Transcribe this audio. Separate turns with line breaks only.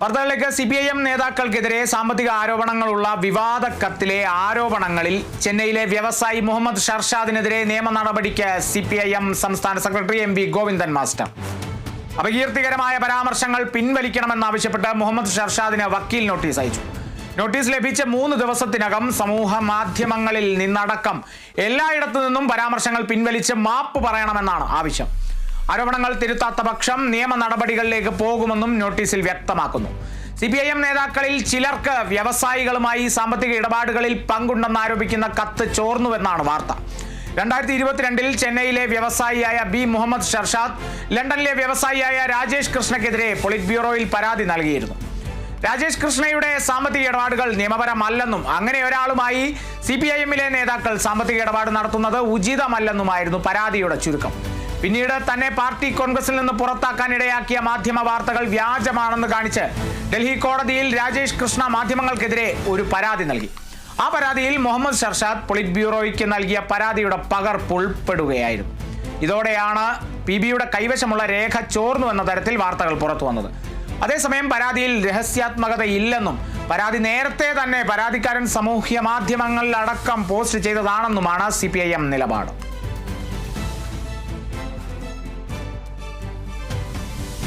വാർത്തകളിലേക്ക് C P I M നേതാക്കൾക്കെതിരെ സാമ്പത്തിക ആരോപണങ്ങളുള്ള വിവാദ കത്തിലെ ആരോപണങ്ങളിൽ ചെന്നൈയിലെ വ്യവസായി മുഹമ്മദ് ഷർഷാദിനെതിരെ നിയമ നടപടിക്ക് സി പി ഐ എം സംസ്ഥാന secretary M V Govindan master. അപകീർത്തികരമായ പരാമർശങ്ങൾ പിൻവലിക്കണമെന്നാവശ്യപ്പെട്ട് മുഹമ്മദ് ഷർഷാദിന് വക്കീൽ നോട്ടീസ് അയച്ചു. നോട്ടീസ് ലഭിച്ച മൂന്ന് ദിവസത്തിനകം സമൂഹ മാധ്യമങ്ങളിൽ നിന്നടക്കം എല്ലായിടത്തു നിന്നും പരാമർശങ്ങൾ പിൻവലിച്ച് മാപ്പ് പറയണമെന്നാണ് ആവശ്യം. ആരോപണങ്ങൾ തിരുത്താത്ത പക്ഷം നിയമ നടപടികളിലേക്ക് പോകുമെന്നും നോട്ടീസിൽ വ്യക്തമാക്കുന്നു. സി പി ഐ എം നേതാക്കളിൽ ചിലർക്ക് വ്യവസായികളുമായി സാമ്പത്തിക ഇടപാടുകളിൽ പങ്കുണ്ടെന്ന് ആരോപിക്കുന്ന കത്ത് ചോർന്നുവെന്നാണ് വാർത്ത. രണ്ടായിരത്തി ഇരുപത്തിരണ്ടിൽ ചെന്നൈയിലെ വ്യവസായിയായ ബി മുഹമ്മദ് ഷർഷാദ് ലണ്ടനിലെ വ്യവസായിയായ രാജേഷ് കൃഷ്ണയ്ക്കെതിരെ പൊളിറ്റ് ബ്യൂറോയിൽ പരാതി നൽകിയിരുന്നു. രാജേഷ് കൃഷ്ണയുടെ സാമ്പത്തിക ഇടപാടുകൾ നിയമപരമല്ലെന്നും അങ്ങനെ ഒരാളുമായി സി പി ഐ എമ്മിലെ നേതാക്കൾ സാമ്പത്തിക ഇടപാട് നടത്തുന്നത് ഉചിതമല്ലെന്നുമായിരുന്നു പരാതിയുടെ ചുരുക്കം. പിന്നീട് തന്നെ പാർട്ടി കോൺഗ്രസിൽ നിന്ന് പുറത്താക്കാൻ ഇടയാക്കിയ മാധ്യമ വാർത്തകൾ വ്യാജമാണെന്ന് കാണിച്ച് ഡൽഹി കോടതിയിൽ രാജേഷ് കൃഷ്ണ മാധ്യമങ്ങൾക്കെതിരെ ഒരു പരാതി നൽകി. ആ പരാതിയിൽ മുഹമ്മദ് ഷർഷാദ് പൊളിറ്റ് ബ്യൂറോയ്ക്ക് നൽകിയ പരാതിയുടെ പകർപ്പ് ഉൾപ്പെടുകയായിരുന്നു. ഇതോടെയാണ് പി ബിയുടെ കൈവശമുള്ള രേഖ ചോർന്നു എന്ന തരത്തിൽ വാർത്തകൾ പുറത്തു വന്നത്. അതേസമയം പരാതിയിൽ രഹസ്യാത്മകത ഇല്ലെന്നും പരാതി നേരത്തെ തന്നെ പരാതിക്കാരൻ സാമൂഹ്യ മാധ്യമങ്ങളിലടക്കം പോസ്റ്റ് ചെയ്തതാണെന്നുമാണ് സി നിലപാട്.